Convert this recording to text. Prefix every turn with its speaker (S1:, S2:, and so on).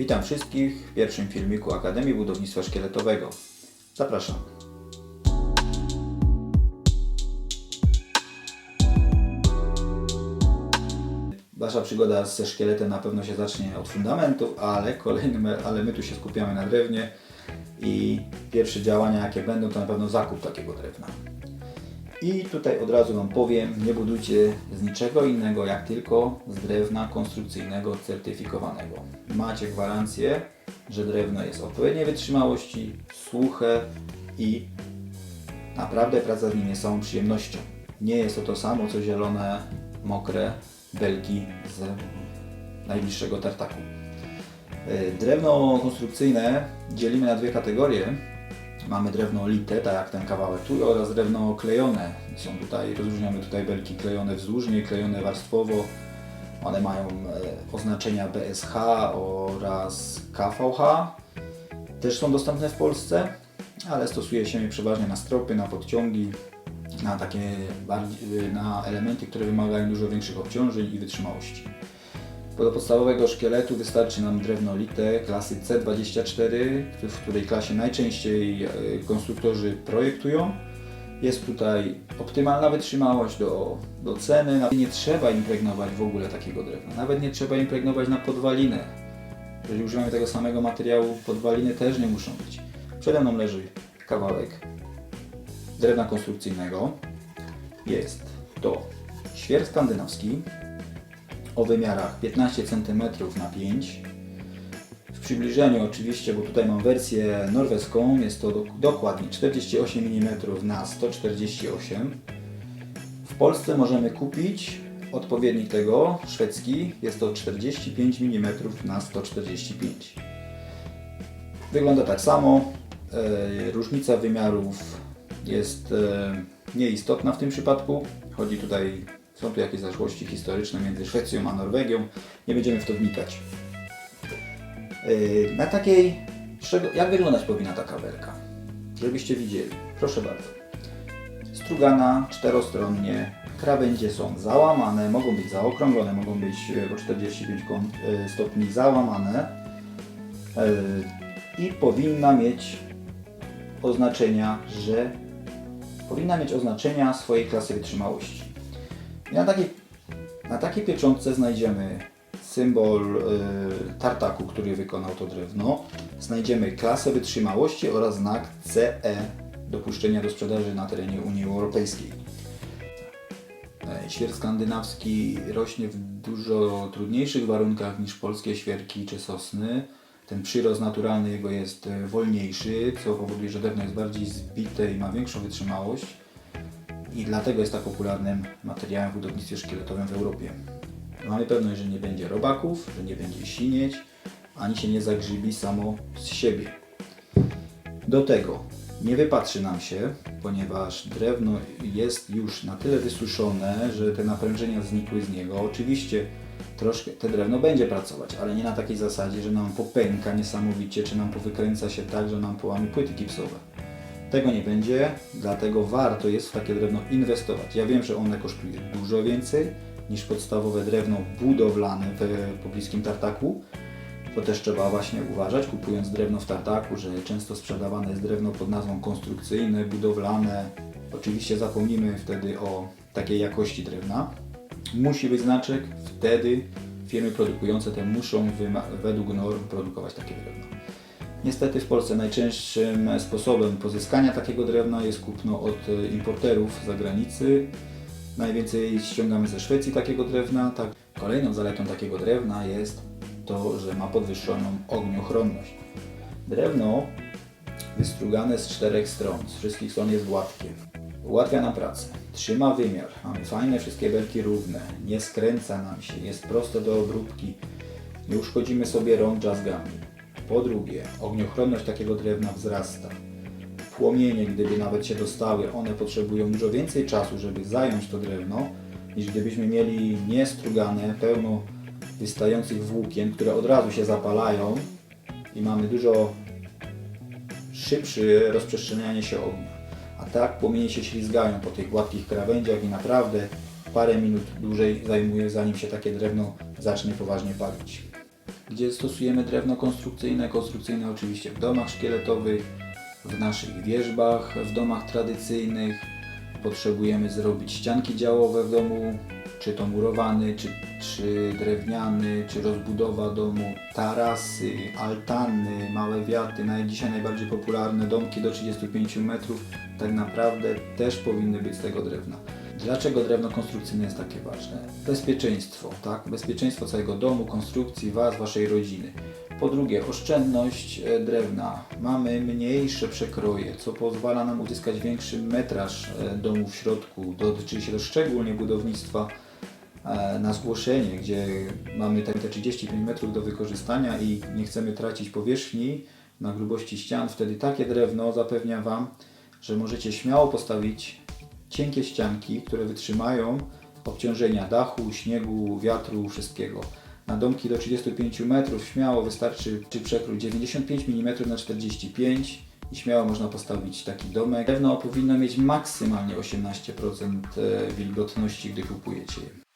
S1: Witam wszystkich w pierwszym filmiku Akademii Budownictwa Szkieletowego. Zapraszam. Wasza przygoda ze szkieletem na pewno się zacznie od fundamentów, ale kolejnym, ale my tu się skupiamy na drewnie i pierwsze działania jakie będą to na pewno zakup takiego drewna. I tutaj od razu Wam powiem, nie budujcie z niczego innego jak tylko z drewna konstrukcyjnego certyfikowanego. Macie gwarancję, że drewno jest odpowiedniej wytrzymałości, suche i naprawdę praca z nim jest samą przyjemnością. Nie jest to to samo co zielone, mokre belki z najbliższego tartaku. E, Drewno konstrukcyjne dzielimy na dwie kategorie. Mamy drewno lite, tak jak ten kawałek tu, oraz drewno klejone. Są tutaj, rozróżniamy tutaj belki klejone wzdłużnie, klejone warstwowo. One mają e, oznaczenia BSH oraz KVH. Też są dostępne w Polsce, ale stosuje się je przeważnie na stropy, na podciągi, na takie na elementy, które wymagają dużo większych obciążeń i wytrzymałości. Do podstawowego szkieletu wystarczy nam drewno lite klasy C24, w której klasie najczęściej e, konstruktorzy projektują. Jest tutaj optymalna wytrzymałość do, do ceny. Nie trzeba impregnować w ogóle takiego drewna. Nawet nie trzeba impregnować na podwalinę. Jeżeli używamy tego samego materiału, podwaliny też nie muszą być. Przede mną leży kawałek drewna konstrukcyjnego. Jest to świer skandynawski o wymiarach 15 cm na 5 w przybliżeniu oczywiście, bo tutaj mam wersję norweską, jest to do, dokładnie 48 mm na 148 W Polsce możemy kupić odpowiednik tego, szwedzki, jest to 45 mm na 145 Wygląda tak samo, e, różnica wymiarów jest e, nieistotna w tym przypadku. Chodzi tutaj, są tu jakieś zaszłości historyczne między Szwecją a Norwegią. Nie będziemy w to wnikać. Yy, Na takiej, jak wyglądać powinna taka belka? Żebyście widzieli. Proszę bardzo. Strugana czterostronnie. Krawędzie są załamane, mogą być zaokrąglone, mogą być e, o 45 kąt, e, stopni załamane. E, I powinna mieć oznaczenia, że powinna mieć oznaczenia swojej klasy wytrzymałości. I na takiej, na takiej pieczątce znajdziemy symbol y, tartaku, który wykonał to drewno. Znajdziemy klasę wytrzymałości oraz znak CE dopuszczenia do sprzedaży na terenie Unii Europejskiej. E, Świer skandynawski rośnie w dużo trudniejszych warunkach niż polskie świerki czy sosny. Ten przyrost naturalny jego jest wolniejszy, co powoduje, że drewno jest bardziej zbite i ma większą wytrzymałość. I dlatego jest tak popularnym materiałem w budownictwie szkieletowym w Europie. Mamy pewność, że nie będzie robaków, że nie będzie sinieć, ani się nie zagrzybi samo z siebie. Do tego nie wypatrzy nam się, ponieważ drewno jest już na tyle wysuszone, że te naprężenia znikły z niego. Oczywiście troszkę te drewno będzie pracować, ale nie na takiej zasadzie, że nam popęka niesamowicie, czy nam powykręca się tak, że nam połamie płyty gipsowe. Tego nie będzie, dlatego warto jest w takie drewno inwestować. Ja wiem, że one kosztuje dużo więcej niż podstawowe drewno budowlane w pobliskim tartaku. To też trzeba właśnie uważać, kupując drewno w tartaku, że często sprzedawane jest drewno pod nazwą konstrukcyjne, budowlane. Oczywiście zapomnimy wtedy o takiej jakości drewna. Musi być znaczek, wtedy firmy produkujące te muszą według norm produkować takie drewno. Niestety w Polsce najczęstszym sposobem pozyskania takiego drewna jest kupno od importerów z zagranicy. Najwięcej ściągamy ze Szwecji takiego drewna. Tak. Kolejną zaletą takiego drewna jest to, że ma podwyższoną ogniochronność. Drewno wystrugane z czterech stron, z wszystkich stron jest gładkie. Ułatwia nam pracę, trzyma wymiar, mamy fajne wszystkie belki równe, nie skręca nam się, jest proste do obróbki, nie uszkodzimy sobie rąk drzazgami. Po drugie, ogniochronność takiego drewna wzrasta. Płomienie, gdyby nawet się dostały, one potrzebują dużo więcej czasu, żeby zająć to drewno, niż gdybyśmy mieli niestrugane, pełno wystających włókien, które od razu się zapalają i mamy dużo szybsze rozprzestrzenianie się ognia. A tak płomienie się ślizgają po tych gładkich krawędziach i naprawdę parę minut dłużej zajmuje zanim się takie drewno zacznie poważnie palić. Gdzie stosujemy drewno konstrukcyjne, konstrukcyjne oczywiście w domach szkieletowych, w naszych wierzbach, w domach tradycyjnych. Potrzebujemy zrobić ścianki działowe w domu, czy to murowany, czy, czy drewniany, czy rozbudowa domu, tarasy, altany, małe wiaty, naj, dzisiaj najbardziej popularne domki do 35 metrów, tak naprawdę też powinny być z tego drewna. Dlaczego drewno konstrukcyjne jest takie ważne? Bezpieczeństwo, tak? Bezpieczeństwo całego domu, konstrukcji, Was, Waszej rodziny. Po drugie, oszczędność e, drewna. Mamy mniejsze przekroje, co pozwala nam uzyskać większy metraż e, domu w środku. Dotyczy się to szczególnie budownictwa e, na zgłoszenie, gdzie mamy te te 35 metrów do wykorzystania i nie chcemy tracić powierzchni na grubości ścian. Wtedy takie drewno zapewnia Wam, że możecie śmiało postawić cienkie ścianki, które wytrzymają obciążenia dachu, śniegu, wiatru, wszystkiego. Na domki do 35 metrów śmiało wystarczy czy przekrój 95 mm na 45 i śmiało można postawić taki domek. Drewno powinno mieć maksymalnie 18% wilgotności, gdy kupujecie je.